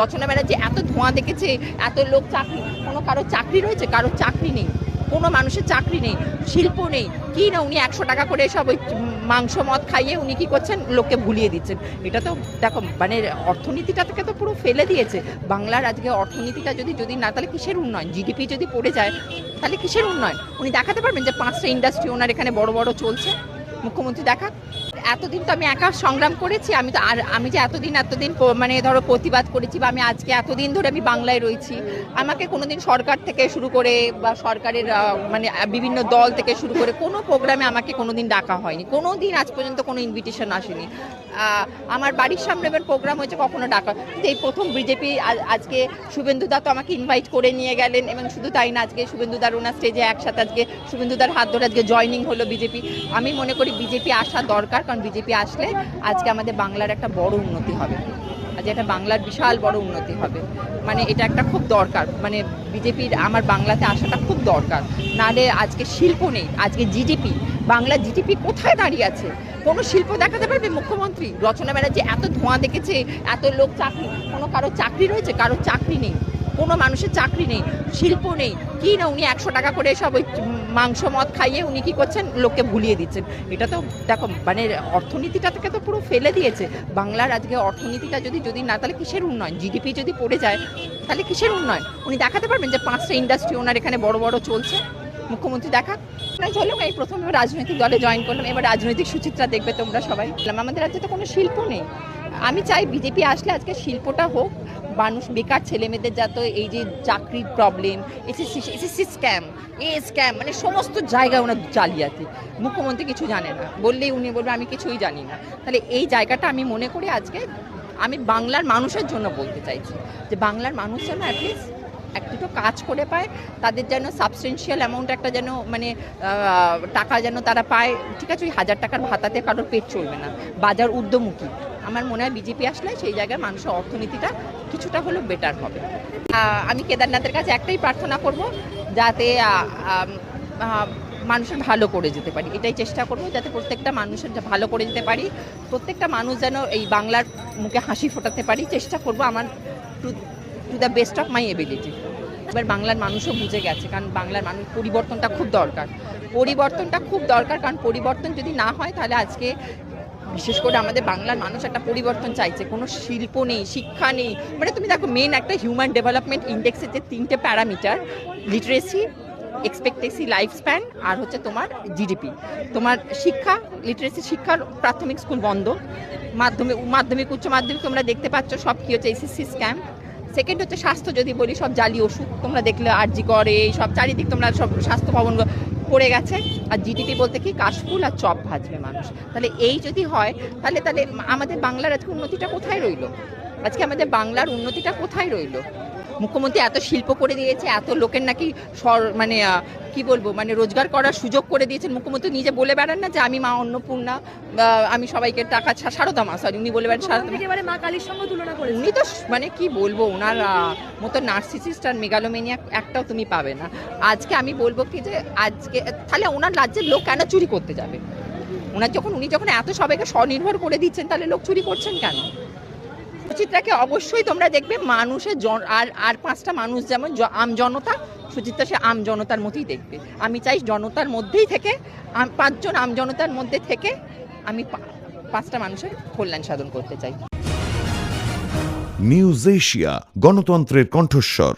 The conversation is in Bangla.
রচনা ব্যানার্জি এত ধোঁয়া দেখেছে, এত লোক চাকরি, কোনো কারও চাকরি রয়েছে? কারও চাকরি নেই। কোনো মানুষের চাকরি নেই, শিল্প নেই। কি না উনি একশো টাকা করে সব ওই মাংস, মদ খাইয়ে উনি কি করছেন? লোককে ভুলিয়ে দিচ্ছেন। এটা তো দেখো মানে অর্থনীতিটা থেকে তো পুরো ফেলে দিয়েছে। বাংলার আজকে অর্থনীতিটা যদি যদি না, তাহলে কিসের উন্নয়ন? জিডিপি যদি পড়ে যায়, তাহলে কিসের উন্নয়ন? উনি দেখাতে পারবেন যে পাঁচটা ইন্ডাস্ট্রি ওনার এখানে বড় বড় চলছে? মুখ্যমন্ত্রী দেখা এতদিন তো আমি একা সংগ্রাম করেছি, আমি তো আর, আমি যে এতদিন এতদিন মানে ধরো প্রতিবাদ করেছি বা আমি আজকে এতদিন ধরে আমি বাংলায় রয়েছি, আমাকে কোনোদিন সরকার থেকে শুরু করে বা সরকারের মানে বিভিন্ন দল থেকে শুরু করে কোনো প্রোগ্রামে আমাকে কোনোদিন ডাকা হয়নি কোনো দিন আজ পর্যন্ত কোনো ইনভিটেশন আসেনি। আমার বাড়ির সামনে এবার প্রোগ্রাম হয়েছে, কখনো ডাকা কিন্তু এই প্রথম বিজেপি আজকে শুভেন্দুদা তো আমাকে ইনভাইট করে নিয়ে গেলেন, এবং শুধু তাই না, আজকে শুভেন্দুদার ওনার স্টেজে একসাথে আজকে শুভেন্দুদার হাত ধরে আজকে জয়নিং হলো বিজেপি। আমি মনে করি বিজেপি আসা দরকার কারণ বিজেপি আসলে আজকে আমাদের বাংলার একটা বড় উন্নতি হবে। আজ এটা বাংলার বিশাল বড় উন্নতি হবে। মানে এটা একটা খুব দরকার। মানে বিজেপির আমার বাংলাতে আসাটা খুব দরকার। নাহলে আজকে শিল্প নেই। আজকে জিডিপি। বাংলা জিডিপি কোথায় দাঁড়িয়ে আছে? কোনো শিল্প দেখাতে পারবে মুখ্যমন্ত্রী? রচনা ব্যানার্জি এত ধোঁয়া দেখেছে, এত লোক চাকরি কোনো কারও চাকরি রয়েছে? কারও চাকরি নেই। কোনো মানুষের চাকরি নেই, শিল্প নেই। কি না উনি একশো টাকা করে সব ওই মাংস, মদ খাইয়ে উনি কি করছেন? লোককে ভুলিয়ে দিচ্ছেন। এটা তো দেখো মানে অর্থনীতিটা থেকে তো পুরো ফেলে দিয়েছে। বাংলার আজকে অর্থনীতিটা যদি যদি না, তাহলে কিসের উন্নয়ন? জিডিপি যদি পড়ে যায়, তাহলে কিসের উন্নয়ন? উনি দেখাতে পারবেন যে পাঁচটা ইন্ডাস্ট্রি ওনার এখানে বড় বড় চলছে। মুখ্যমন্ত্রী দেখা চলো এই প্রথম রাজনৈতিক দলে জয়েন করলাম। এবার রাজনৈতিক সুচিত্রা দেখবে তোমরা সবাই। আমাদের রাজ্যে তো কোনো শিল্প নেই। আমি চাই বিজেপি আসলে আজকে শিল্পটা হোক, মানুষ, বেকার ছেলে মেয়েদের যাতে এই যে চাকরির প্রবলেম এসএসসি এসএসসি স্ক্যাম এ স্ক্যাম মানে সমস্ত জায়গায় ওনার জালিয়াতি মুখ্যমন্ত্রী কিছু জানে না, বললেই উনি বলবে, আমি কিছুই জানি না। তাহলে এই জায়গাটা আমি মনে করি আজকে আমি বাংলার মানুষের জন্য বলতে চাইছি, যে বাংলার মানুষ যেন অ্যাটলিস্ট এক দুটো কাজ করে পায়, তাদের যেন সাবস্টেন্সিয়াল অ্যামাউন্ট একটা যেন মানে টাকা যেন তারা পায়। ঠিক আছে, ওই হাজার টাকার ভাতাতে কারোর পেট চলবে না। বাজার উদ্যমুখী আমার মনে হয় বিজেপি আসলে সেই জায়গায় মানুষের অর্থনীতিটা কিছুটা হলেও বেটার হবে। আমি কেদারনাথের কাছে একটাই প্রার্থনা করব যাতে মানুষের ভালো করে যেতে পারি। এটাই চেষ্টা করব যাতে প্রত্যেকটা মানুষের ভালো করে যেতে পারি, প্রত্যেকটা মানুষ যেন এই বাংলার মুখে হাসি ফোটাতে পারি। চেষ্টা করব আমার to to the best of my ability এবার বাংলার মানুষও বুঝে গেছে, কারণ বাংলার মানুষ, পরিবর্তনটা খুব দরকার। পরিবর্তনটা খুব দরকার, কারণ পরিবর্তন যদি না হয় তাহলে আজকে বিশেষ করে আমাদের বাংলার মানুষ একটা পরিবর্তন চাইছে। কোনো শিল্প নেই, শিক্ষা নেই। মানে তুমি দেখো মেন একটা হিউম্যান ডেভেলপমেন্ট ইন্ডেক্সের যে তিনটে parameter literacy expectancy life span আর হচ্ছে তোমার জিডিপি তোমার শিক্ষা লিটারেসি শিক্ষার প্রাথমিক স্কুল বন্ধ। মাধ্যমিক মাধ্যমিক, উচ্চ মাধ্যমিক তোমরা দেখতে পাচ্ছ, সব কী হচ্ছে এসএসসি স্ক্যাম সেকেন্ড হচ্ছে স্বাস্থ্য, যদি বলি সব জালি ওষুধ তোমরা দেখলে, আরজি করে সব চারিদিক তোমরা সব স্বাস্থ্য ভবন পড়ে গেছে, আর জিডিপি বলতে কি কাশফুল আর চপ ভাজবে মানুষ। তাহলে এই যদি হয়, তাহলে তাহলে আমাদের বাংলার আজকে উন্নতিটা কোথায় রইল? আজকে আমাদের বাংলার উন্নতিটা কোথায় রইল? মুখ্যমন্ত্রী এত শিল্প করে দিয়েছে এত লোকের নাকি সর মানে কি বলব মানে রোজগার করার সুযোগ করে দিয়েছেন। মুখ্যমন্ত্রী নিজে বলে বেড়ান না যে আমি মা অন্নপূর্ণা বা আমি সবাইকে টাকা সারদা মা সরি উনি বলে বেড়ান সারদা মা। কালীর সঙ্গে তুলনা করেছে উনি তো মানে কি বলব ওনার মতো নার্সিসিস্ট আর মেগালোমেনিয়া একটাও তুমি পাবে না। আজকে আমি বলব কি যে আজকে তাহলে ওনার রাজ্যের লোক কেন চুরি করতে যাবে? ওনার যখন উনি যখন এত সবাইকে স্বনির্ভর করে দিচ্ছেন তাহলে লোক চুরি করছেন কেন? সুচিত্রাকে অবশ্যই তোমরা দেখবে মানুষের আর আর পাঁচটা মানুষ যেমন আম জনতা, সুচিত্রা সে আম জনতার মধ্যেই দেখবে। আমি চাই জনতার মধ্যেই থেকে পাঁচজন আম জনতার মধ্যে থেকে আমি পাঁচটা মানুষের কল্যাণ সাধন করতে চাই। নিউজ এশিয়া, গণতন্ত্রের কণ্ঠস্বর।